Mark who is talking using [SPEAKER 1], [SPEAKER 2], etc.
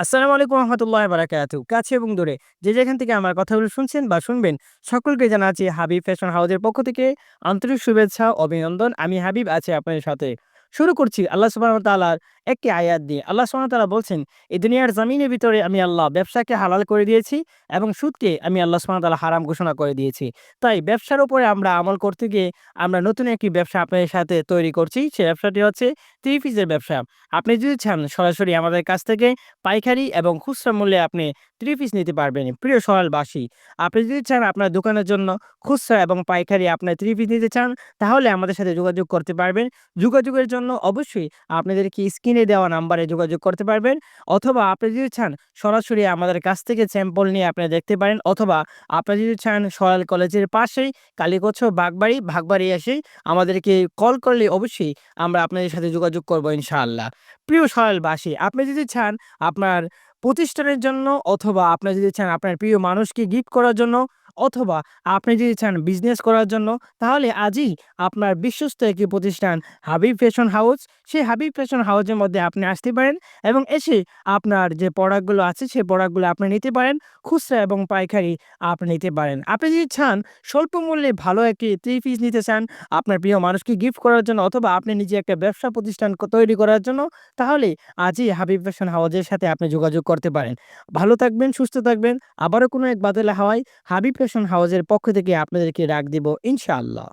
[SPEAKER 1] আসসালামু আলাইকুম রহমতুল্লাহ বারাকাতু। কাছে এবং দূরে যে যেখান থেকে আমার কথাগুলো শুনছেন বা শুনবেন, সকলকে জানাচ্ছি হাবিব ফ্যাশন হাউসের পক্ষ থেকে আন্তরিক শুভেচ্ছা, অভিনন্দন। আমি হাবিব, আছি আপনাদের সাথে। শুরু করছি আল্লাহ সুবাহ তালার একটি আয়াত দিয়ে আল্লাহ সুবাহ তালা বলছেন, এই দুনিয়ার জমিনের ভিতরে আমি আল্লাহ ব্যবসাকে হালাল করে দিয়েছি এবং সুদকে আমি আল্লাহ সুবাহ তালা হারাম ঘোষণা করে দিয়েছি। তাই ব্যবসার উপরে আমরা আমল করতে গিয়ে আমরা নতুন একটি ব্যবসা আপনাদের সাথে তৈরি করছি। সেই ব্যবসাটি হচ্ছে থ্রি পিসের ব্যবসা। আপনি যদি চান সরাসরি আমাদের কাছ থেকে পাইকারি এবং খুচরা মূল্যে আপনি থ্রি পিস নিতে পারবেন। প্রিয় সরলবাসী আপনি যদি চান আপনার দোকানের জন্য খুচরা এবং পাইকারি আপনার থ্রি পিস নিতে চান, তাহলে আমাদের সাথে যোগাযোগ করতে পারবেন। যোগাযোগের জন্য অবশ্যই আপনাদেরকে স্ক্রিনে দেওয়া নাম্বারে যোগাযোগ করতে পারবেন। অথবা আপনি যদি চান সরাসরি আমাদের কাছ থেকে স্যাম্পল নিয়ে আপনি দেখতে পারেন, অথবা আপনি যদি চান সরাল কলেজের পাশেই কালীকচ্ছ বাগবাড়ি, ভাগবাড়ি এসে আমাদেরকে কল করলে অবশ্যই আমরা আপনাদের সাথে যোগাযোগ করব ইনশাআল্লাহ। প্রিয় সরলবাসী আপনি যদি চান আপনার প্রতিষ্ঠানের জন্য অথবা আপনি যদি চান আপনার প্রিয় মানুষকে গিফট করার জন্য অথবা আপনি যদি চান বিজনেস করার জন্য, তাহলে আজই আপনার বিশ্বস্ত একটি প্রতিষ্ঠান হাবিব ফ্যাশন হাউস সেই হাবিব ফ্যাশন হাউসের মধ্যে আপনি আসতে পারেন এবং এসে আপনার যে প্রোডাক্টগুলো আছে, সেই প্রোডাক্টগুলো আপনি নিতে পারেন, খুচরা এবং পাইকারি আপনি নিতে পারেন। আপনি যদি চান স্বল্প মূল্যে ভালো একটি থ্রি পিস নিতে চান, আপনার প্রিয় মানুষকে গিফট করার জন্য অথবা আপনি নিজে একটা ব্যবসা প্রতিষ্ঠান তৈরি করার জন্য, তাহলে আজই হাবিব ফ্যাশন হাউসের সাথে আপনি যোগাযোগ করতে পারেন। ভালো থাকবেন, সুস্থ থাকবেন, আবারও কোনো এক বাদলা হাওয়ায় হাবিব ফ্যাশন হাউসের পক্ষ থেকে আপনাদেরকে রাখ দিব ইনশাআল্লাহ।